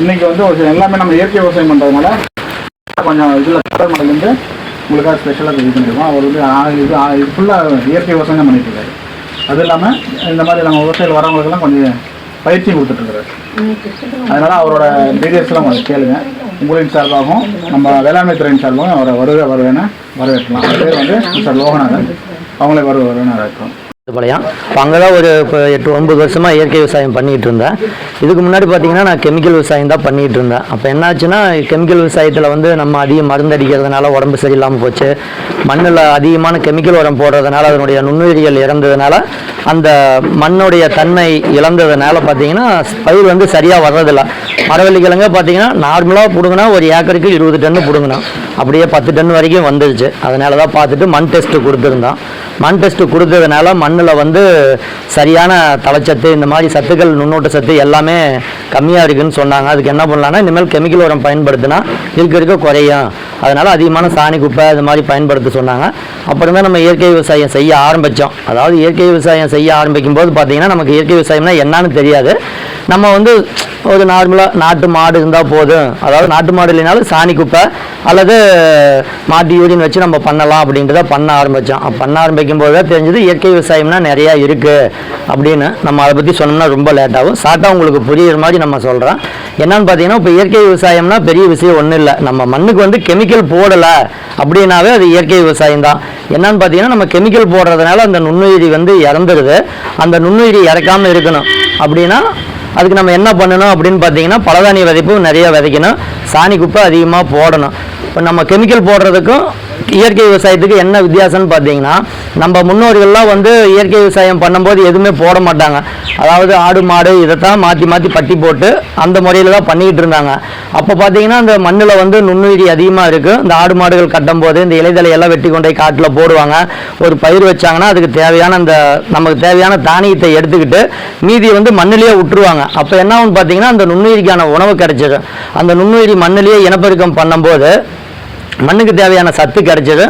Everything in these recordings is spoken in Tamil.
இன்னைக்கு வந்து ஒரு எல்லாமே நம்ம இயற்கை விவசாயம் பண்ணுறதுனால கொஞ்சம் இதில் கடல் மலையிலேருந்து உங்களுக்காக ஸ்பெஷலாக இது பண்ணியிருக்கோம் அவர் வந்து ஆ- இது ஆ- இது ஃபுல்லாக இயற்கை விவசாயம் தான் பண்ணிட்டு இருக்காரு. அது இல்லாமல் இந்த மாதிரி நம்ம விவசாயிகள் வரவங்களுக்கெல்லாம் கொஞ்சம் பயிற்சியும் கொடுத்துட்ருக்காரு அதனால் அவரோட டீடைல்ஸ்லாம் உங்களுக்கு கேளுங்க. உங்களின் சார்பாகவும் நம்ம வேளாண்மை துறையின் சார்பாகவும் அவரை வருக வருவேன்னு வரவேற்கலாம். அவர் பேர் வந்து மிஸ்டர் லோகநாதன். அவங்களே வருவ வருவேன்னு வரவேற்கிறோம் பாளையம் இப்போ அங்கே தான் ஒரு இப்போ எட்டு ஒன்பது வருஷமாக இயற்கை விவசாயம் பண்ணிகிட்டு இருந்தேன். இதுக்கு முன்னாடி பார்த்தீங்கன்னா நான் கெமிக்கல் விவசாயம் தான் பண்ணிகிட்டு இருந்தேன். அப்போ என்னாச்சுன்னா கெமிக்கல் விவசாயத்தில் வந்து நம்ம அதிக மருந்து அடிக்கிறதுனால உடம்பு சரியில்லாமல் போச்சு. மண்ணில் அதிகமான கெமிக்கல் உரம் போடுறதுனால அதனுடைய நுண்ணுயிரிகள் இறந்ததுனால அந்த மண்ணுடைய தன்மை இழந்ததுனால பார்த்தீங்கன்னா பயிர் வந்து சரியாக வர்றதில்ல. மரவள்ளி கிழங்க பார்த்தீங்கன்னா நார்மலாக பிடுங்கினா ஒரு ஏக்கருக்கு இருபது டன்னு பிடுங்கணும் அப்படியே பத்து டன் வரைக்கும் வந்துருச்சு. அதனால தான் பார்த்துட்டு மண் டெஸ்ட்டு கொடுத்துருந்தோம். மண் டெஸ்ட்டு கொடுத்ததுனால மண்ணில் வந்து சரியான தலைச்சத்து இந்த மாதிரி சத்துக்கள் நுண்ணூட்ட சத்து எல்லாமே கம்மியாக இருக்குன்னு சொன்னாங்க. அதுக்கு என்ன பண்ணலாம்னா இனிமேல் கெமிக்கல் உரம் பயன்படுத்தினா இருக்க இருக்க குறையும். அதனால் அதிகமான சாணி குப்பை இது மாதிரி பயன்படுத்த சொன்னாங்க. அப்புறம் தான் நம்ம இயற்கை விவசாயம் செய்ய ஆரம்பித்தோம் அதாவது இயற்கை விவசாயம் செய்ய ஆரம்பிக்கும் போது பார்த்தீங்கன்னா நமக்கு இயற்கை விவசாயம்னா என்னன்னு தெரியாது. நம்ம வந்து ஒரு நார்மலாக நாட்டு மாடு இருந்தால் போதும். அதாவது நாட்டு மாடு இல்லைனாலும் சாணி குப்பை அல்லது மாட்டு யூரின் வச்சு நம்ம பண்ணலாம் அப்படின்றத பண்ண ஆரம்பித்தோம் பண்ண ஆரம்பிக்கும் போது தான் தெரிஞ்சது இயற்கை விவசாயம்னா நிறையா இருக்குது அப்படின்னு. நம்ம அதை பற்றி சொன்னோம்னா ரொம்ப லேட்டாகும் ஆகும். ஷார்ட்டாக உங்களுக்கு புரியுற மாதிரி நம்ம சொல்கிறோம் என்னன்னு பார்த்தீங்கன்னா இப்போ இயற்கை விவசாயம்னா பெரிய விஷயம் ஒன்றும் இல்லை. நம்ம மண்ணுக்கு வந்து கெமிக்கல் போடலை அப்படின்னாவே அது இயற்கை விவசாயம் தான். என்னன்னு பார்த்தீங்கன்னா நம்ம கெமிக்கல் போடுறதுனால அந்த நுண்ணுயிரி வந்து இறந்துடுது அந்த நுண்ணுயிரி இறக்காமல் இருக்கணும். அப்படின்னா அதுக்கு நம்ம என்ன பண்ணணும் அப்படின்னு பார்த்தீங்கன்னா பலதானிய விதைப்பு நிறைய விதைக்கணும். சாணி குப்பை அதிகமாக போடணும். இப்போ நம்ம கெமிக்கல் போடுறதுக்கும் இயற்கை விவசாயத்துக்கு என்ன வித்தியாசம்னு பார்த்தீங்கன்னா நம்ம முன்னோர்கள்லாம் வந்து இயற்கை விவசாயம் பண்ணும்போது எதுவுமே போட மாட்டாங்க. அதாவது ஆடு மாடு இதைத்தான் மாற்றி மாற்றி பட்டி போட்டு அந்த முறையில் தான் பண்ணிக்கிட்டு இருந்தாங்க. அப்போ பார்த்தீங்கன்னா அந்த மண்ணில் வந்து நுண்ணுயிரி அதிகமாக இருக்குது இந்த ஆடு மாடுகள் கட்டும் போது இந்த இலைதலை எல்லாம் வெட்டி கொண்டு போய் காட்டில் போடுவாங்க. ஒரு பயிர் வச்சாங்கன்னா அதுக்கு தேவையான அந்த நமக்கு தேவையான தானியத்தை எடுத்துக்கிட்டு மீதியை வந்து மண்ணிலேயே விட்டுருவாங்க அப்போ என்ன ஆகும்னு பார்த்தீங்கன்னா அந்த நுண்ணுயிரிக்கான உணவு கிடைச்சிடும் அந்த நுண்ணுயிரி மண்ணிலேயே இனப்பெருக்கம் பண்ணும்போது மண்ணுக்கு தேவையான சத்து கிடைச்சது.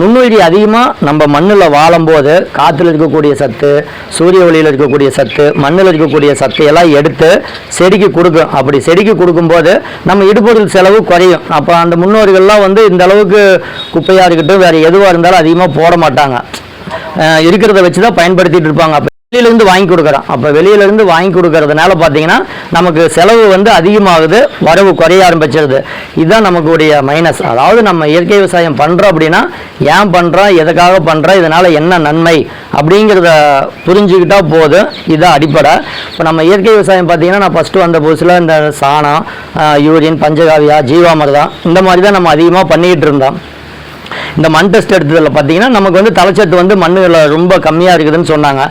நுண்ணுயிரி அதிகமாக நம்ம மண்ணில் வாழும்போது காற்றுல இருக்கக்கூடிய சத்து சூரிய ஒளியில் இருக்கக்கூடிய சத்து மண்ணில் இருக்கக்கூடிய சத்து எல்லாம் எடுத்து செடிக்கு கொடுக்கும். அப்படி செடிக்கு கொடுக்கும்போது நம்ம இடுபொருள் செலவு குறையும். அப்போ அந்த முன்னோர்கள்லாம் வந்து இந்த அளவுக்கு குப்பையாக இருக்கட்டும் வேறு எதுவாக இருந்தாலும் அதிகமாக போட மாட்டாங்க. இருக்கிறத வச்சு தான் பயன்படுத்திகிட்டு இருப்பாங்க. அப்போ வெளியிலேருந்து வாங்கி கொடுக்குறோம் அப்போ வெளியிலேருந்து வாங்கி கொடுக்கறதுனால பார்த்தீங்கன்னா நமக்கு செலவு வந்து அதிகமாகுது வரவு குறைய ஆரம்பிச்சிருது. இதுதான் நமக்குடைய மைனஸ் அதாவது நம்ம இயற்கை விவசாயம் பண்ணுறோம் அப்படின்னா ஏன் பண்ணுறோம் எதுக்காக பண்ணுறோம் இதனால் என்ன நன்மை அப்படிங்கிறத புரிஞ்சுக்கிட்டா போதும். இதுதான் அடிப்படை. இப்போ நம்ம இயற்கை விவசாயம் பார்த்தீங்கன்னா நான் ஃபஸ்ட்டு வந்த புதுசில் இந்த சாணம் யூரியன் பஞ்சகாவியா ஜீவாமிர்தம் இந்த மாதிரி தான் நம்ம அதிகமாக பண்ணிக்கிட்டு இருந்தோம். இந்த மண் டெஸ்ட் எடுத்ததில் பார்த்தீங்கன்னா நமக்கு வந்து தலைச்சத்து வந்து மண்ணில் ரொம்ப கம்மியாக இருக்குதுன்னு சொன்னாங்க.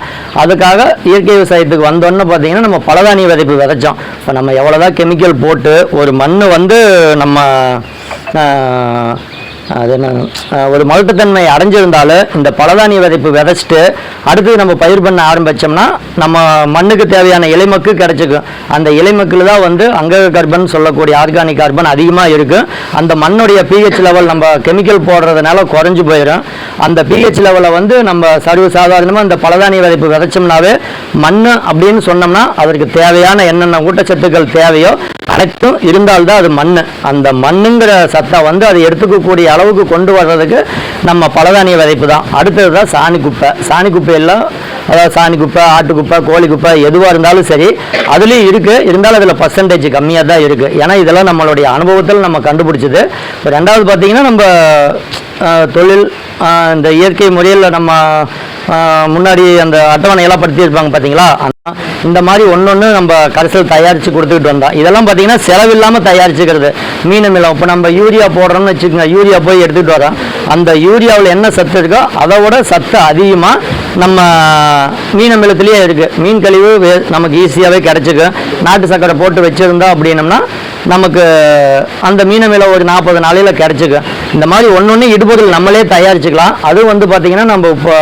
அதுக்காக இயற்கை விவசாயத்துக்கு வந்தோன்னு பார்த்தீங்கன்னா நம்ம பலதானிய விதைப்பு விதைச்சோம். இப்போ நம்ம எவ்வளோதான் கெமிக்கல் போட்டு ஒரு மண் வந்து நம்ம அது என்ன ஒரு மலட்டுத்தன்மை அடைஞ்சிருந்தாலும் இந்த பலதானிய விதைப்பு விதைச்சிட்டு அடுத்தது நம்ம பயிர் பண்ண ஆரம்பித்தோம்னா நம்ம மண்ணுக்கு தேவையான இலைமக்கு கிடைச்சிக்கும். அந்த இலைமக்கில் தான் வந்து அங்கக கார்பன் சொல்லக்கூடிய ஆர்கானிக் கார்பன் அதிகமாக இருக்கும் அந்த மண்ணுடைய பிஹெச் லெவல் நம்ம கெமிக்கல் போடுறதுனால குறைஞ்சு போயிடும் அந்த பிஹெச் லெவலை வந்து நம்ம சர்வ சாதாரணமாக இந்த பலதானிய விதைப்பு விதைச்சோம்னாவே மண் அப்படின்னு சொன்னோம்னா அதற்கு தேவையான என்னென்ன ஊட்டச்சத்துக்கள் தேவையோ அனைத்தும் இருந்தால்தான் அது மண் அந்த மண்ணுங்கிற சத்தை வந்து அதை எடுத்துக்கக்கூடிய அளவுக்கு கொண்டு வர்றதுக்கு நம்ம பலதானிய விதைப்பு தான். அடுத்தது தான் சாணி குப்பை. சாணி குப்பையெல்லாம் அதாவது சாணி குப்பை ஆட்டு குப்பை கோழி குப்பை எதுவாக இருந்தாலும் சரி அதுலேயும் இருக்குது இருந்தாலும் அதில் பர்சன்டேஜ் கம்மியாக தான் இருக்குது ஏன்னா இதெல்லாம் நம்மளுடைய அனுபவத்தில் நம்ம கண்டுபிடிச்சது. இப்போ ரெண்டாவது பார்த்தீங்கன்னா நம்ம தொழில் இந்த இயற்கை முறையில் நம்ம முன்னாடி அந்த அட்டவணையெல்லாம் படுத்தியிருப்பாங்க பார்த்தீங்களா இந்த மாதிரி ஒன்று நம்ம கடைசியில் தயாரித்து கொடுத்துக்கிட்டு வந்தோம் இதெல்லாம் பார்த்தீங்கன்னா செலவில்லாமல் தயாரிச்சுக்கிறது. மீன் மிளம் இப்போ நம்ம யூரியா போடுறோம்னு வச்சுக்கோங்க யூரியா போய் எடுத்துகிட்டு வரோம் அந்த யூரியாவில் என்ன சத்து இருக்கோ அதை விட சத்து அதிகமாக நம்ம மீன் மிளத்துலேயே இருக்குது மீன் கழிவு நமக்கு ஈஸியாகவே கிடச்சிக்கும். நாட்டு சக்கரை போட்டு வச்சுருந்தோம் அப்படின்னம்னா நமக்கு அந்த மீன விலை ஒரு நாற்பது நாளையில் கிடச்சிக்கும் இந்த மாதிரி ஒன்று ஒன்று இடுபொருள் நம்மளே தயாரிச்சுக்கலாம். அதுவும் வந்து பார்த்திங்கன்னா நம்ம இப்போ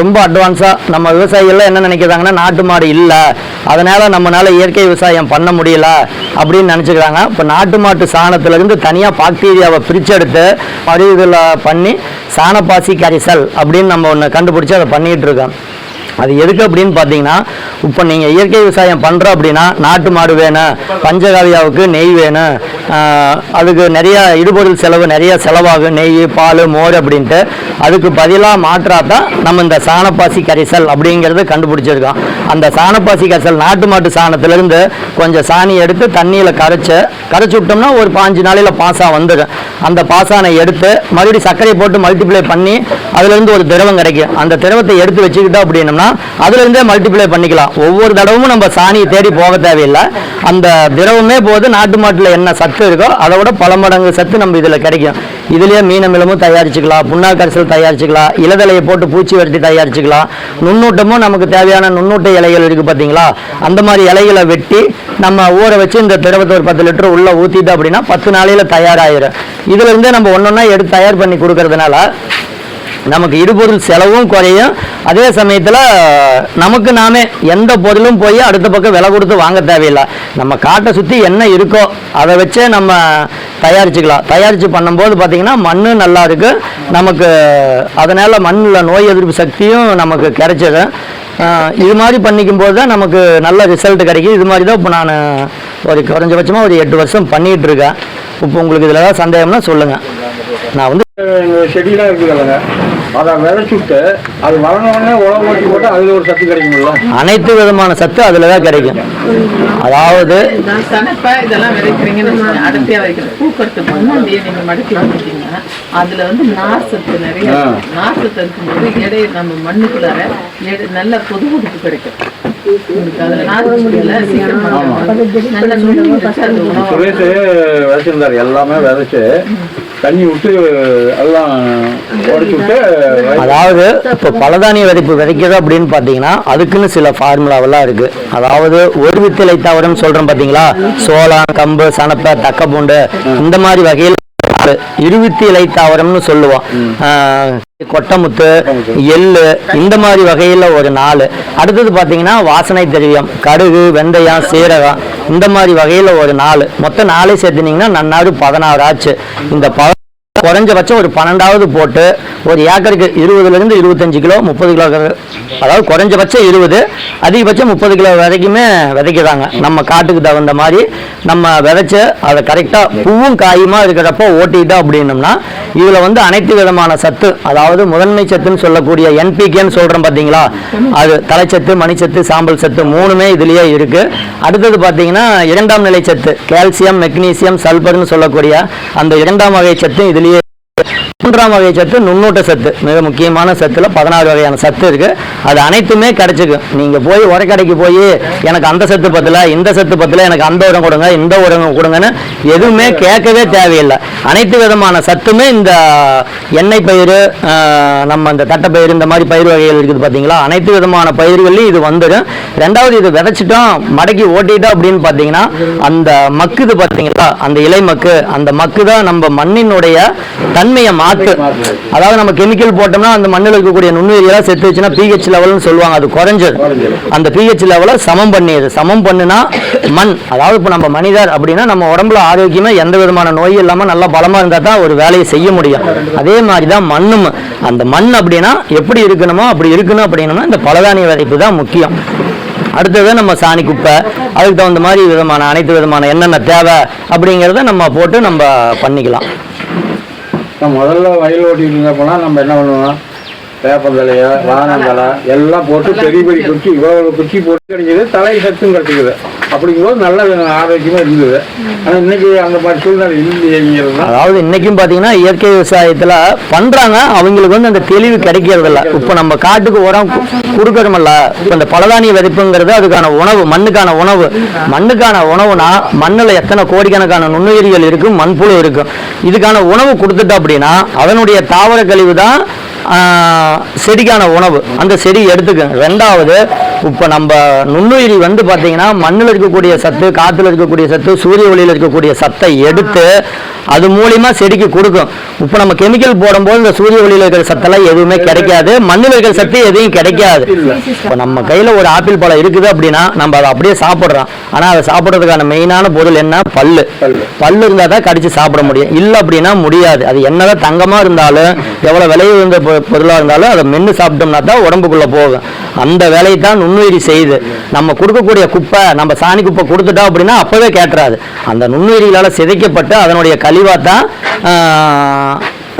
ரொம்ப அட்வான்ஸாக நம்ம விவசாயிகள்லாம் என்ன நினைக்கிறாங்கன்னா நாட்டு மாடு இல்லை. அதனால் நம்மளால் இயற்கை விவசாயம் பண்ண முடியல அப்படின்னு நினச்சிக்கிறாங்க. இப்போ நாட்டு மாட்டு சாணத்துலேருந்து தனியாக பாக்டீரியாவை பிரிச்செடுத்து மறு இதில் பண்ணி சாணப்பாசி கரிசல் அப்படின்னு நம்ம ஒன்று கண்டுபிடிச்சி அதை பண்ணிகிட்டு இருக்கோம். அது எதுக்கு அப்படின்னு பார்த்தீங்கன்னா இப்போ நீங்கள் இயற்கை விவசாயம் பண்ணுறோம் அப்படின்னா நாட்டு மாடு வேணும் பஞ்சகாவியாவுக்கு நெய் வேணும். அதுக்கு நிறையா இடுபொருள் செலவு நிறைய செலவாகும். நெய் பால் மோர் அப்படின்ட்டு. அதுக்கு பதிலாக மாற்றாதான் நம்ம இந்த சாணப்பாசி கரைசல் அப்படிங்கிறது கண்டுபிடிச்சிருக்கோம். அந்த சாணப்பாசி கரைசல் நாட்டு மாட்டு சாணத்துலேருந்து கொஞ்சம் சாணி எடுத்து தண்ணியில் கரைச்சி கரைச்சி விட்டோம்னா ஒரு பாஞ்சு நாளையில் பாசா வந்துடும். அந்த பாசானை எடுத்து மறுபடியும் சர்க்கரை போட்டு மல்டிப்ளை பண்ணி அதுலேருந்து ஒரு திரவம் கிடைக்கும். அந்த திரவத்தை எடுத்து வச்சுக்கிட்டோம் அப்படின்னம்னா அதுலேருந்தே மல்டிப்ளை பண்ணிக்கலாம். ஒவ்வொரு தடவும் நம்ம சாணியை தேடி போக தேவையில்லை. அந்த திரவமே போது நாட்டு மாட்டில் என்ன சத்து இருக்கோ அதை விட பல மடங்கு சத்து நம்ம இதில் கிடைக்கும். இதுலேயே மீனமிலமும் தயாரிச்சுக்கலாம் புண்ணாக்கரிசல் தயாரிச்சுக்கலாம் இலதலையை போட்டு பூச்சி வெட்டி தயாரிச்சுக்கலாம். நுண்ணூட்டமும் நமக்கு தேவையான நுண்ணூட்ட இலைகள் இருக்குது பார்த்தீங்களா அந்த மாதிரி இலைகளை வெட்டி நம்ம ஊற வச்சு இந்த திரவத்தை ஒரு பத்து லிட்டர் உள்ளே ஊற்றிட்டு அப்படின்னா பத்து நாளையில் தயாராகிடும் இதுல இருந்தே நம்ம ஒன்றா எடுத்து தயார் பண்ணி கொடுக்கறதுனால நமக்கு இடுபொருள் செலவும் குறையும். அதே சமயத்தில் நமக்கு நாமே எந்த பொருளும் போய் அடுத்த பக்கம் விலை கொடுத்து வாங்க தேவையில்லை. நம்ம காட்டை சுற்றி என்ன இருக்கோ அதை வச்சே நம்ம தயாரிச்சுக்கலாம். தயாரித்து பண்ணும்போது பார்த்திங்கன்னா மண் நல்லா இருக்குது நமக்கு அதனால் மண்ணில் நோய் எதிர்ப்பு சக்தியும் நமக்கு கிடைச்சிடும் இது மாதிரி பண்ணிக்கும் போது தான் நமக்கு நல்ல ரிசல்ட் கிடைக்கும் இது மாதிரி தான் இப்போ நான் ஒரு குறைஞ்சபட்சமாக ஒரு எட்டு வருஷம் பண்ணிகிட்டு இருக்கேன். இப்போ உங்களுக்கு இதில் ஏதாவது சந்தேகம்னா சொல்லுங்கள் நான் வந்து செடியெலாம் இருக்குதுல்லங்க அதை விதைச்சுட்டு அது வளர்ந்தோடனே உழவு ஓட்டி போட்டால் அதில் ஒரு சத்து கிடைக்குங்களா அனைத்து விதமான சத்து அதில் தான் கிடைக்கும். அதாவது இதெல்லாம் விதைக்கிறீங்கன்னு வச்சுக்கோங்க. அடர்த்தியா வைக்கிற பூக்கட்டு பண்ணி அப்படியே நீங்க மடக்கி வச்சுட்டீங்கன்னா அதுல வந்து நார் சத்து நிறைய. நார் சத்து இருக்கும்போது எடை நம்ம மண்ணுக்குள்ளார எடை நல்ல பொது உடுப்பு கிடைக்கும். சுரேஷ் விதைச்சிருந்தார். எல்லாமே விதைச்சு தண்ணி விட்டு எல்லாம் உடச்சி விட்டு அதாவது இப்போ பலதானிய விதைப்பு விதைக்கிறது அப்படின்னு பார்த்தீங்கன்னா அதுக்குன்னு சில ஃபார்முலாவெல்லாம் இருக்கு. அதாவது ஒரு வித்திலை தவறுன்னு சொல்கிறோம் பார்த்தீங்களா? சோளம் கம்பு சனப்பை தக்கப்பூண்டு இந்த மாதிரி வகையில் இருவித்தி இலை தாவரம்னு சொல்லுவோம். கொட்டமுத்து எள்ளு இந்த மாதிரி வகையில் ஒரு நாலு. அடுத்தது பார்த்தீங்கன்னா வாசனை திரவியம் கடுகு வெந்தயம் சீரகம் இந்த மாதிரி வகையில் ஒரு நாலு. மொத்தம் நாலே சேர்த்துனீங்கன்னா நன்னாடு பதினாறு ஆச்சு. இந்த ப குறைஞ்சபட்சம் ஒரு பன்னெண்டாவது போட்டு ஒரு ஏக்கருக்கு இருபதுலேருந்து இருபத்தஞ்சு கிலோ முப்பது கிலோ அதாவது குறைஞ்சபட்சம் இருபது அதிகபட்சம் முப்பது கிலோ வரைக்குமே விதைக்கிறாங்க. நம்ம காட்டுக்கு தகுந்த மாதிரி நம்ம விதைச்சி அதை கரெக்டாக பூவும் காயுமா இருக்கிறப்போ ஓட்டிட்டோம் அப்படின்னம்னா இதில் வந்து அனைத்து விதமான சத்து அதாவது முதன்மை சத்துன்னு சொல்லக்கூடிய என்பிகேன்னு சொல்கிறோம் பார்த்தீங்களா அது தலைச்சத்து மணிச்சத்து சாம்பல் சத்து மூணுமே இதுலேயே இருக்குது அடுத்தது பார்த்தீங்கன்னா இரண்டாம் நிலை சத்து கால்சியம் மெக்னீசியம் சல்பர்னு சொல்லக்கூடிய அந்த இரண்டாம் வகை சத்தும் இதுலேயே மூன்றாம் வகை சத்து நுண்ணூட்ட சத்து. மிக முக்கியமான சத்துல பதினாறு வகையான சத்து இருக்கு. அது அனைத்துமே கிடைச்சிக்கும் நீங்க போய் உரக்கடைக்கு போய் எனக்கு அந்த சத்து பத்தில் இந்த சத்து பத்தில் எனக்கு அந்த உரம் கொடுங்க இந்த உரம் கொடுங்கன்னு எதுவுமே கேட்கவே தேவையில்லை. அனைத்து விதமான சத்துமே இந்த எண்ணெய் பயிர் நம்ம இந்த தட்டைப்பயிர் இந்த மாதிரி பயிர் வகைகள் இருக்குது பார்த்தீங்களா அனைத்து விதமான பயிர்கள்லையும் இது வந்துடும் ரெண்டாவது இது விதைச்சிட்டோம் மடக்கி ஓட்டிட்டோம் அப்படின்னு பார்த்தீங்கன்னா அந்த மக்குது பார்த்தீங்களா அந்த இலை மக்கு. அந்த மக்கு தான் நம்ம மண்ணினுடைய தன்மையை மாற்ற அதாவது நம்ம கெமிக்கல் போட்டோம்னா அந்த மண்ணில் இருக்கக்கூடிய நுண்ணுயிரியெல்லாம் செத்து வச்சுன்னா பிஹெச் லெவல்னு சொல்லுவாங்க. அது குறைஞ்சது. அந்த பிஹெச் லெவலை சமம் பண்ணிடுது சமம் பண்ணுனா மண். அதாவது இப்போ நம்ம மனிதர் அப்படின்னா நம்ம உடம்புல ஆரோக்கியமா எந்த விதமான நோய் இல்லாமல் நல்லா பலமா இருந்தால் தான் ஒரு வேலையை செய்ய முடியும். அதே மாதிரி தான் மண்ணும். அந்த மண் அப்படின்னா எப்படி இருக்கணுமோ அப்படி இருக்கணும் அப்படின்னா இந்த பலதானிய விதைப்பு தான் முக்கியம். அடுத்தது நம்ம சாணி குப்பை. அதுக்கு தகுந்த மாதிரி விதமான அனைத்து விதமான என்னென்ன தேவை அப்படிங்கிறத நம்ம போட்டு நம்ம பண்ணிக்கலாம். நான் முதல்ல வயல் ஓட்டிட்டு இருந்தப்போனா நம்ம என்ன பண்ணுவோம்? வேப்பந்தலைய வானந்தலை எல்லாம் போட்டு பெரிய பெரிய குச்சி இவ்வளவு குச்சி போட்டு கிடைக்குது தலை சத்தும் கிடைக்குது அப்படிங்கும்போது நல்ல ஆரோக்கியமா இருந்தது. ஆனா இன்னைக்கு அந்த மாதிரி சூழ்நிலை இல்லைங்கிறது அதாவது இன்னைக்கும் பாத்தீங்கன்னா இயற்கை விவசாயத்துல பண்றாங்க அவங்களுக்கு வந்து அந்த தெளிவு கிடைக்கிறது இல்ல இப்ப நம்ம காட்டுக்கு உரம் கு- கொடுக்கறோமல்ல இப்ப இந்த பலதானிய விதைப்புங்கிறது அதுக்கான உணவு மண்ணுக்கான உணவு. மண்ணுக்கான உணவுனா மண்ணுல எத்தனை கோடிக்கணக்கான நுண்ணுயிரிகள் இருக்கும் மண்புழு இருக்கும். இதுக்கான உணவு கொடுத்துட்டோம் அப்படின்னா அதனுடைய தாவர கழிவு தான் செடிக்கான உணவு. அந்த செடி எடுத்துக்கும் ரெண்டாவது இப்போ நம்ம நுண்ணுயிரி வந்து பார்த்தீங்கன்னா மண்ணில் இருக்கக்கூடிய சத்து காற்றுல இருக்கக்கூடிய சத்து சூரிய ஒளியில் இருக்கக்கூடிய சத்தை எடுத்து அது மூலியமா செடிக்கு கொடுக்கும். இப்போ நம்ம கெமிக்கல் போடும்போது இந்த சூரிய ஒளியில் இருக்கிற சத்தெல்லாம் எதுவுமே கிடைக்காது. மண்ணில் இருக்கிற சத்து எதையும் கிடைக்காது. இப்போ நம்ம கையில் ஒரு ஆப்பிள் பழம் இருக்குது அப்படின்னா நம்ம அதை அப்படியே சாப்பிட்றோம். ஆனால் அதை சாப்பிட்றதுக்கான மெயினான பொருள் என்ன? பல்லு. பல் இருந்தால் தான் கடிச்சு சாப்பிட முடியும். இல்லை அப்படின்னா முடியாது. அது என்னதான் தங்கமாக இருந்தாலும் எவ்வளோ விலை உயர்ந்த பொருளாக இருந்தாலும் அதை மென்று சாப்பிட்டோம்னா தான் உடம்புக்குள்ளே போகும். அந்த வேலையை தான் நுண்ணுயிரி செய்யுது. நம்ம கொடுக்கக்கூடிய குப்பை நம்ம சாணி குப்பை கொடுத்துட்டோம் அப்படின்னா அப்போவே கேட்டுறாது. அந்த நுண்ணுயிரிகளால் சிதைக்கப்பட்டு அதனுடைய கழிவாக தான்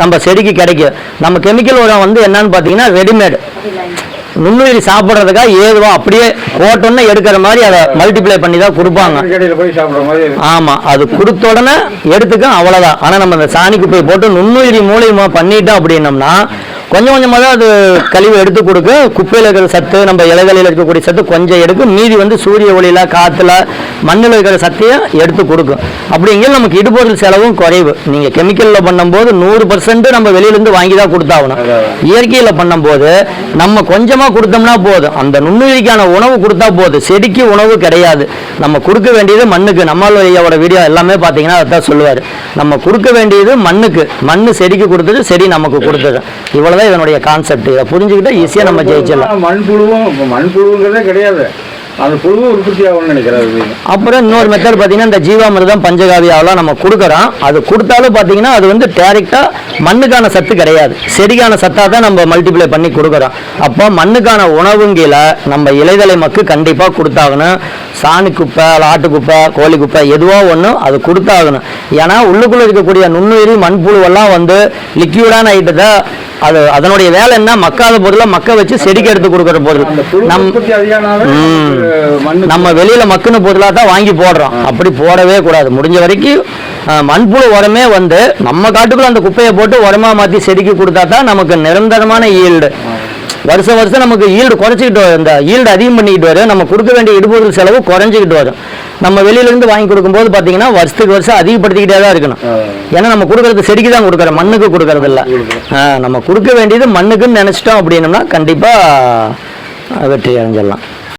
நம்ம செடிக்கு கிடைக்கும். நம்ம கெமிக்கல் உரம் வந்து என்னன்னு பார்த்தீங்கன்னா ரெடிமேடு நுண்ணுயிரி சாப்பிட்றதுக்காக ஏதுவா அப்படியே போட்டோன்னே எடுக்கிற மாதிரி அதை மல்டிப்ளை பண்ணி தான் கொடுப்பாங்க கடையில் போய் சாப்பிட்ற மாதிரி இருக்கு. ஆமா அது கொடுத்த உடனே எடுத்துக்கும் அவ்வளவுதான் ஆனா நம்ம இந்த சாணி குப்பையை போட்டு நுண்ணுயிரி மூலியமா பண்ணிட்டோம் அப்படின்னம்னா கொஞ்சம் கொஞ்சமாக தான் அது கழிவு எடுத்து கொடுக்க. குப்பையில் இருக்கிற சத்து நம்ம இலைகளில் இருக்கக்கூடிய சத்து கொஞ்சம் எடுக்கும் மீதி வந்து சூரிய ஒளியில காற்றுல மண்ணில் இருக்கிற சத்தையும் எடுத்து கொடுக்கும் அப்படிங்கிற நமக்கு இடுபொருள் செலவும் குறைவு. நீங்கள் கெமிக்கல்ல பண்ணும்போது நூறு பர்சன்ட் நம்ம வெளியிலேருந்து வாங்கி தான் கொடுத்தாகணும். இயற்கையில் பண்ணும்போது நம்ம கொஞ்சமா கொடுத்தோம்னா போதும். அந்த நுண்ணுயிரிக்கான உணவு கொடுத்தா போதும். செடிக்கு உணவு கிடையாது. நம்ம கொடுக்க வேண்டியது மண்ணுக்கு. நம்மளோட வீடியோ எல்லாமே பார்த்தீங்கன்னா அதான் சொல்லுவார். நம்ம கொடுக்க வேண்டியது மண்ணுக்கு. மண்ணு செடிக்கு கொடுத்தது செடி நமக்கு கொடுத்தது. இவ்வளோ இவ்வளவுதான் இதனுடைய கான்செப்ட் இதை புரிஞ்சுக்கிட்டா ஈஸியாக நம்ம ஜெயிச்சிடலாம். மண்புழுவும் மண்புழுங்கிறதே கிடையாது. அந்த புழுவும் உற்பத்தி ஆகும்னு நினைக்கிறாரு அப்புறம் இன்னொரு மெத்தட் பார்த்தீங்கன்னா இந்த ஜீவாமிர்தம் பஞ்சகாவியாவெல்லாம் நம்ம கொடுக்குறோம். அது கொடுத்தாலும் பார்த்தீங்கன்னா அது வந்து டேரெக்டாக மண்ணுக்கான சத்து கிடையாது. செடிக்கான சத்தாக தான் நம்ம மல்டிப்ளை பண்ணி கொடுக்குறோம். அப்போ மண்ணுக்கான உணவுங்கில நம்ம இலைதலை மக்கு கண்டிப்பாக கொடுத்தாகணும். சாணி குப்பை ஆட்டு குப்பை கோழி குப்பை எதுவோ ஒன்று அது கொடுத்தாகணும். ஏன்னா உள்ளுக்குள்ளே இருக்கக்கூடிய நுண்ணுயிரி மண்புழுவெல்லாம் வந்து லிக்யூடான ஐட்டத்தை அது அதனுடைய வேலை என்ன? மக்காத பொருளை மக்க வச்சு செடிக்கு எடுத்து கொடுக்குற பொருள் நம் நம்ம வெளியில மக்குன பொருளாக தான் வாங்கி போடுறோம். அப்படி போடவே கூடாது. முடிஞ்ச வரைக்கும் மண்புழு உரமே வந்து நம்ம காட்டுக்குள்ள அந்த குப்பையை போட்டு உரமா மாத்தி செடிக்கு கொடுத்தா தான் நமக்கு நிரந்தரமான ஈல்டு. வருஷம் வருஷம் நமக்கு ஈல்டு குறைச்சிக்கிட்டு வரும் இந்த ஈல்டு அதிகம் பண்ணிக்கிட்டு வரும். நம்ம கொடுக்க வேண்டிய இடுபொருள் செலவு குறைஞ்சிக்கிட்டு வரும். நம்ம வெளியில இருந்து வாங்கி கொடுக்கும்போது பார்த்தீங்கன்னா வருஷத்துக்கு வருஷம் அதிகப்படுத்திக்கிட்டே தான் இருக்கணும். ஏன்னா நம்ம கொடுக்கறது செடிக்கு தான் கொடுக்குறோம். மண்ணுக்கு கொடுக்கறது இல்ல. நம்ம கொடுக்க வேண்டியது மண்ணுக்குன்னு நினைச்சிட்டோம் அப்படின்னம்னா கண்டிப்பா அஹ், வெற்றி அடைஞ்சிடலாம்.